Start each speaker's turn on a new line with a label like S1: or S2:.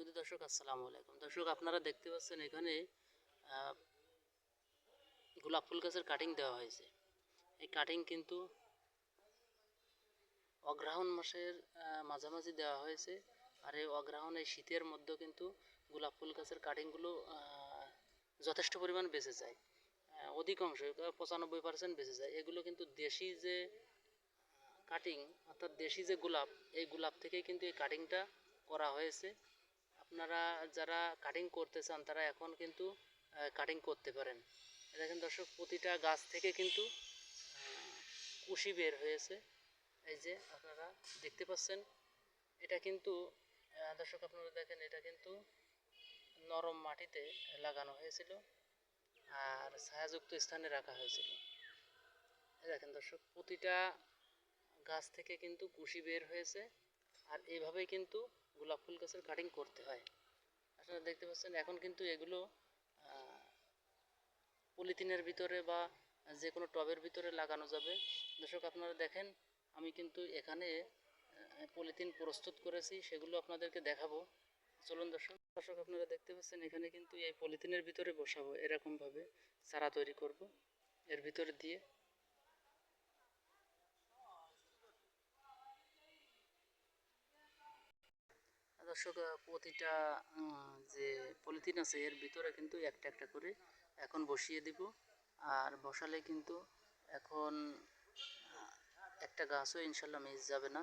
S1: শুধু দর্শক, আসসালামু আলাইকুম। দর্শক, আপনারা দেখতে পাচ্ছেন এখানে গোলাপ ফুল গাছের কাটিং দেওয়া হয়েছে। এই কাটিং কিন্তু অগ্রহায়ণ মাসের মাঝামাঝি দেওয়া হয়েছে। আর এই অগ্রহায়ণ এই শীতের কিন্তু গোলাপ ফুল গাছের কাটিংগুলো যথেষ্ট পরিমাণ বেঁচে যায়। অধিকাংশ পঁচানব্বই পার্সেন্ট বেঁচে যায়। এগুলো কিন্তু দেশি যে কাটিং অর্থাৎ দেশি যে গোলাপ, এই গোলাপ থেকেই কিন্তু এই কাটিংটা করা হয়েছে। আপনারা যারা কাটিং করতে চান, তারা এখন কিন্তু কাটিং করতে পারেন। দেখেন দর্শক, প্রতিটা গাছ থেকে কিন্তু কুশি বের হয়েছে। এই যে আপনারা দেখতে পাচ্ছেন, এটা কিন্তু দর্শক আপনারা দেখেন, এটা কিন্তু নরম মাটিতে লাগানো হয়েছিল আর ছায়াযুক্ত স্থানে রাখা হয়েছিল। দেখেন দর্শক, প্রতিটা গাছ থেকে কিন্তু কুশি বের হয়েছে আর এইভাবেই কিন্তু গোলাপ ফুল গাছের কাটিং করতে হয়। আপনারা দেখতে পাচ্ছেন, এখন কিন্তু এগুলো পলিথিনের ভিতরে বা যে কোনো টবের ভিতরে লাগানো যাবে। দর্শক, আপনারা দেখেন, আমি কিন্তু এখানে পলিথিন প্রস্তুত করেছি, সেগুলো আপনাদেরকে দেখাবো। চলুন দর্শক দর্শক, আপনারা দেখতে পাচ্ছেন, এখানে কিন্তু এই পলিথিনের ভিতরে বসাবো, এরকমভাবে চারা তৈরি করব, এর ভিতরে দিয়ে। দর্শক প্রতিটা যে পলিথিন আছে এর ভিতরে কিন্তু একটা একটা করে এখন বসিয়ে দিব। আর বসালে কিন্তু এখন একটা গাছও ইনশাল্লাহ মিস যাবে না।